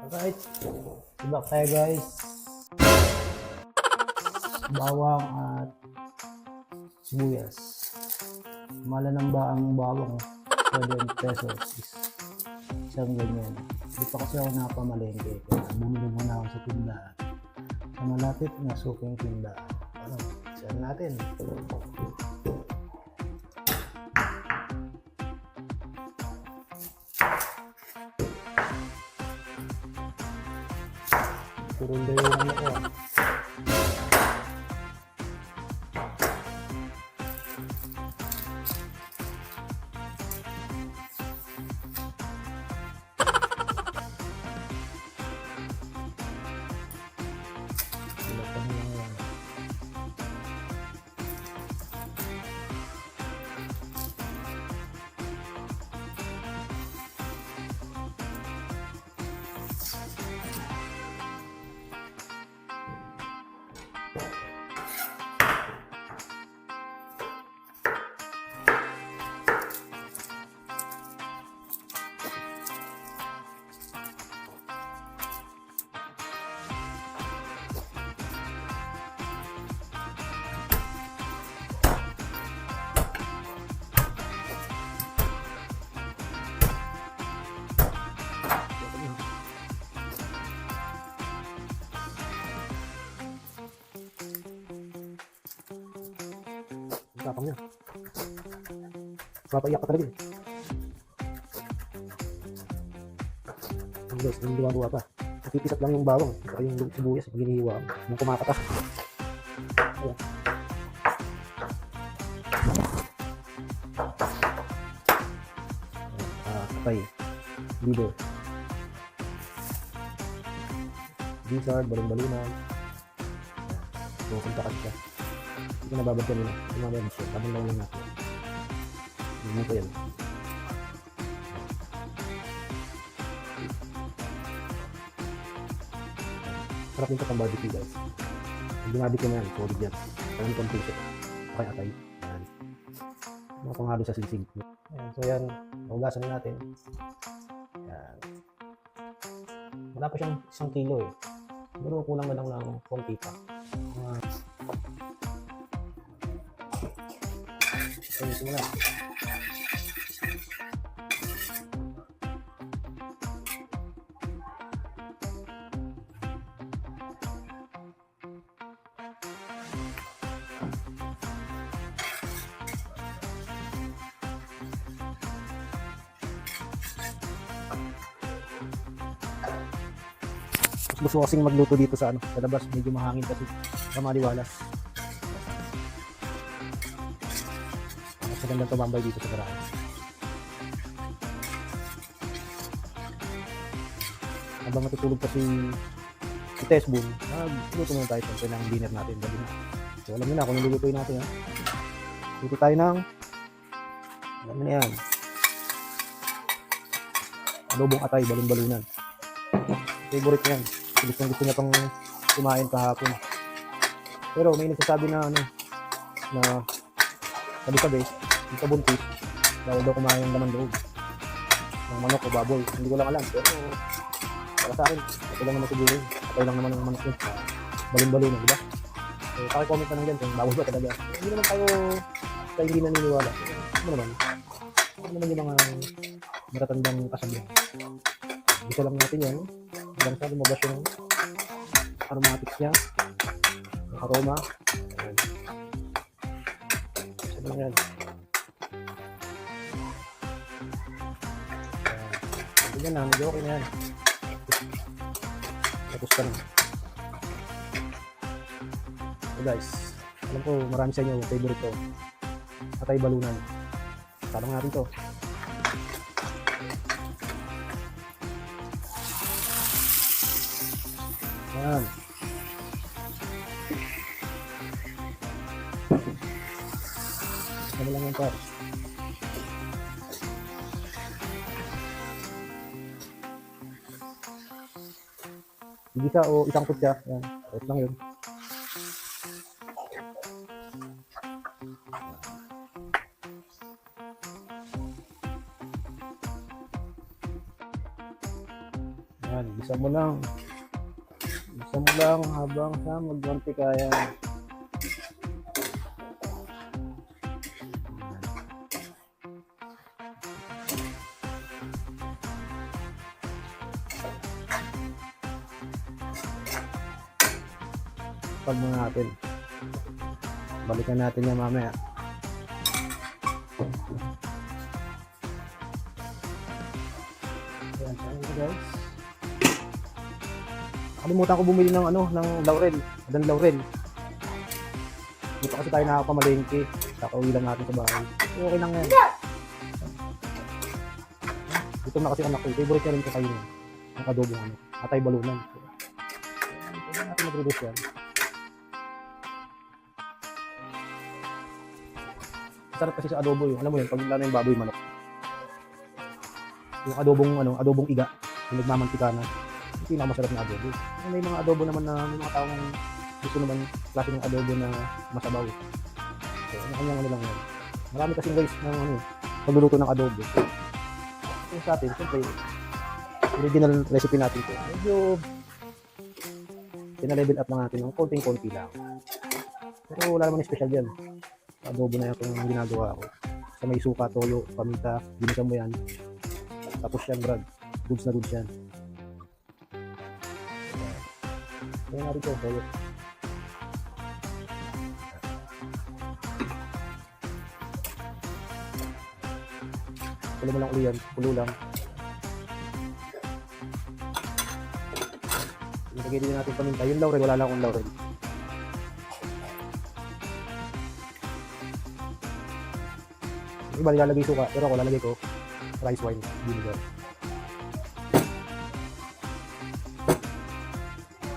Alright. Subak tayo guys. Bawang at sibuyas. Mala ng ba ang bawang? 7 pesos. Is- Isang ganyan. Hindi pa kasi ako napamalengke. Kaya bumili muna ako sa tindahan. Sa malapit na suking tindahan. Ano? Saan natin? Turunda yung ano ko. Tapang niya. Papaiyak ka talaga eh. Ang guys, yung duwa-duwa pa. Napipisat lang yung bawang. Saka yung sibuyas, pag hinihiwa. Yung kumakatas. Ayan. Ah, patay. Leader. Blizzard, balon-balunan. Pupunta ka siya. Ko nababad kanina. Tumama yan siya. Habang lang natin. Hindi ko yan. Sarap yung katang barbecue guys. Ang binabit ko na yan, solid yan. Parang konti siya. Okay, atay. Yan. Mga panghalo sa sisig. Ayan, so yan, naugasan na natin. Yan. Wala pa siyang isang kilo eh. Siguro kulang na lang ng konti pa. Mga Ayun, simula. Mas gusto ko kasing magluto dito sa ano, sa labas, medyo mahangin kasi para magandang tumambay dito sa garahe. Habang matutulog pa si si Tess Boone, magluto muna tayo siyempre ng dinner natin. Dali na. So alam niyo na kung nilulutuin natin ha. Luto tayo ng alam na yan. Adobong atay, balon-balunan. Favorite niyan. Gusto gusto niya pang kumain kahapon. Pero may nagsasabi na ano, na sabi-sabi, yung kabuntis, daw daw kumain ng laman. Ng manok o baboy. Hindi ko lang alam. Pero para sa akin, ito lang naman siguro. Patay lang naman ng manok yun. Balon-balon, di ba? So, pakicomment ka lang dyan kung baboy ba talaga. Hindi naman tayo sa hindi naniniwala. Ano naman? Ano naman yung mga matatandang kasabihan? Bisa lang natin yan. Hanggang sa lumabas yung aromatics niya. Aroma. Isa lang yan. Na, medyo okay na yan. Tapos ka na. So guys, alam ko marami sa inyo favorite to. Atay balunan. Salang natin to. Yan. Ano lang yan, par. isa o isang kutya. Yan. Ayos lang yun. Yan, isa mo lang. Isa mo lang habang sa magmantikaya. kaya. Pag muna natin. Balikan natin yan mamaya. Ayan, ayan guys. Nakalimutan ko bumili ng ano, ng laurel. Adan laurel. Dito kasi tayo nakakamalengke. Kakauwi lang natin sa bahay. Okay lang yan. Dito na kasi anak ko. Favorite niya rin ko kayo. Ang adobong ano. Atay balunan. Pwede natin mag-reduce yan. Sarap kasi sa adobo yung, alam mo yun, pag lalo yung baboy manok. Yung adobong, ano, adobong iga. Yung nagmamantika na. Yung pinakamasarap na adobo. May mga adobo naman na, may mga taong gusto naman klase ng adobo na masabaw. So, ano kanyang ano lang yan. Marami kasing ways ng ano, pagluluto ng adobo. Yung sa atin, siyempre, original recipe natin ito. Medyo pina-level up lang natin ng konting-konti lang. Pero wala naman special dyan. Adobo na yan kung ginagawa ko. Sa may suka, toyo, paminta, ginisa mo yan. Tapos yan, Brad. Goods na goods yan. Kaya natin ito, toyo. Pulo mo lang uli yan. Pulo lang. Ilagay din natin paminta. Yung laurel, wala lang akong laurel. Iba nilalagay suka, pero ako lalagay ko rice wine vinegar.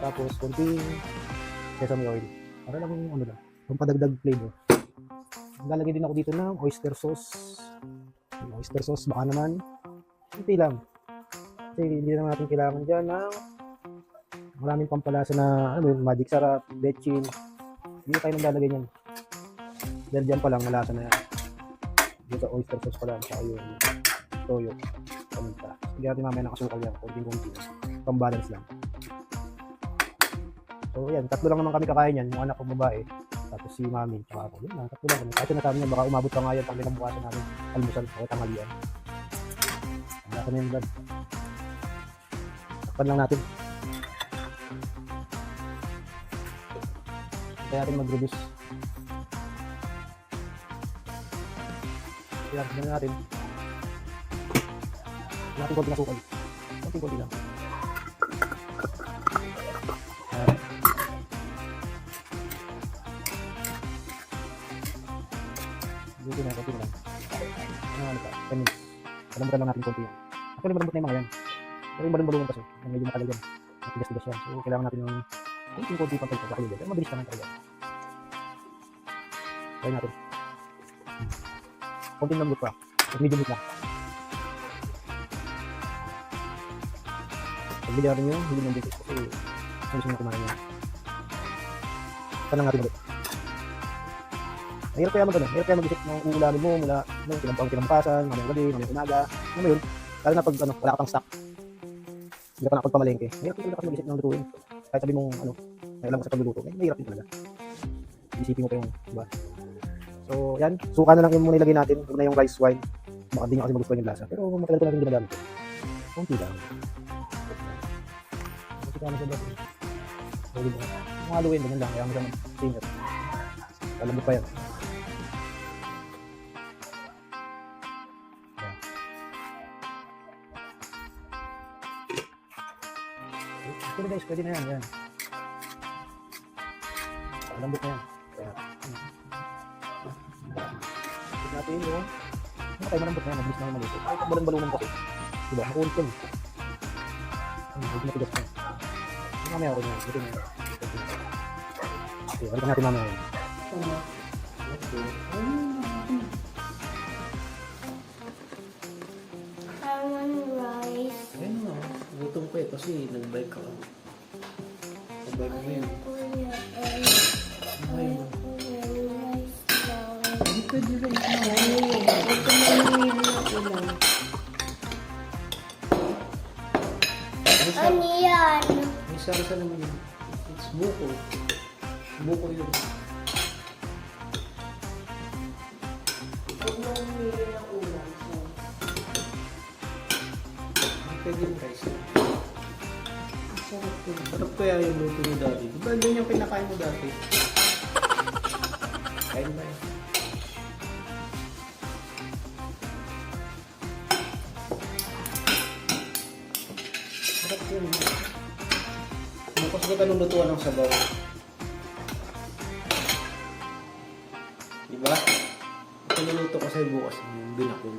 Tapos, konting sesame oil. Para lang yung ano lang, pampadagdag flavor. Lalagay din ako dito ng oyster sauce. Yung oyster sauce, baka naman, hindi lang. Kasi hindi naman natin kailangan dyan ng maraming pampalasa na ano yun, magic sarap, betchin. Hindi tayo nang lalagay niyan. Dahil dyan pa lang, malasa na yan. Dito sa oyster sauce pa lang, saka yung toyo. Paminta. Hindi natin mamaya nakasukal yan, konting-konti. Pambalance lang. So, yan, tatlo lang naman kami kakain yan, yung anak kong babae, tapos si mami, tsaka ako. Yan lang, tatlo lang kami. Kasi nasabi niya, baka umabot pa nga yan pag kinabukasan namin almusal o tanghalian. Wala ka na yung blood. Takpan lang natin. Kaya natin mag-reduce. Kaya natin natin. Kaya natin konti na sukal. Konti-konti lang. Ayan. Buti na, konti lang. Ano? 10 minutes. Palambutan lang natin konti yan. Actually, malambot na yung mga yan. Pero yung balon-balungan kasi, yung medyo matagal yan. Matigas-tigas yan. So, kailangan natin yung konti-konti pang tayo sa kalilya. Pero mabilis naman talaga. Try natin. Konting lambot pa. At medium lang. Pagbigyan natin yung medium heat kasi gusto na kumain yan. Tanong natin ulit. Mahirap kaya mag ano, mahirap kaya mag-isip ng uulamin mo mula no, tinampang tinampasan, mamayang gabi, mamayang umaga. Ano mo yun? Lalo na pag ano, wala ka pang stock. Hindi ka pa nakapagpamalengke. Mahirap talaga kasi mag-isip ng lutuin. Kahit sabi mong ano, may alam ka sa pagluluto, eh, mahirap din talaga. Isipin mo pa yung, diba? So, yan. Suka na lang yung muna ilagay natin. Huwag na yung rice wine. Baka di nyo kasi magustuhan yung lasa. Pero matagal ko natin ginagamit. Kunti lang. Kaya na siya ba? Huwag mo. Yung haluin, ganyan lang. Kaya mo siya mag-singer. Lalambot pa yan. Pwede guys, pwede na yan. Yan. Lalambot na yan. Natin yung tayo malambot na mabilis na yung maluto. Ay, balon-balunan kasi. Diba? Makulit yan. Ay, medyo matigas. Yung mamaya ako na. Ito na. Okay, balikan natin mamaya yun. Lemon rice. Ayun na, gutom ko eh kasi nag-bike ako. Nag-bike mo yun. Hindi pwede rin. Ano yun? Ito maningin na ulam. Ay, sar- Ano yan? may sarsa naman yun. It's buko. Buko yun. Huwag mo humili ng ulam. Pwede yung rice. sarap yun. Sarap kaya yung luto ni daddy. Di ba ganyan yung pinakain mo dati? Kain ba yun? Bukas ko tanong lutuan ng sabaw. Di ba? Ito niluto ko sa'yo bukas yung binakol.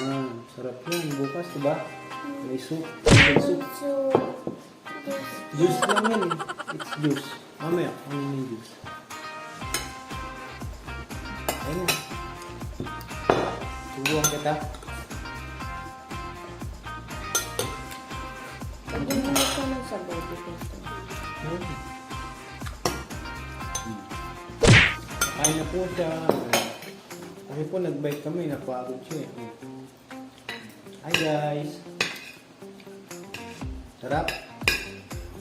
Yan. Sarap yun. Bukas, di ba? May soup. May soup. Juice lang yan eh. It's juice. Mamaya, ano yung juice? Ayun. Subuhan kita. Pwede mo ito ng sabaw dito. Hmm. Kain na po siya. Kasi po nag-bike kami, napagod siya eh. Hi guys! Sarap!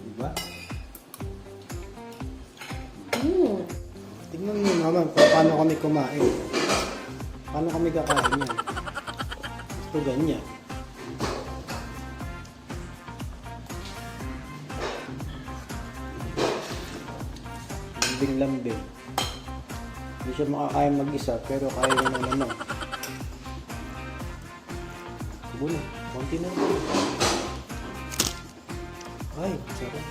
Diba? Hmm. Tingnan niyo naman kung paano kami kumain. Paano kami kakain yan. Ito ganyan. Lambing-lambing. Hindi siya makakaya mag-isa pero kaya niya na naman. Subo na. Konti na. Ay, sarap.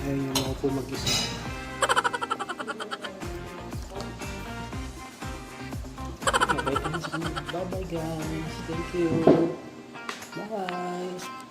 Ayaw niya mga po mag-isa. Bye-bye guys. Thank you. Bye.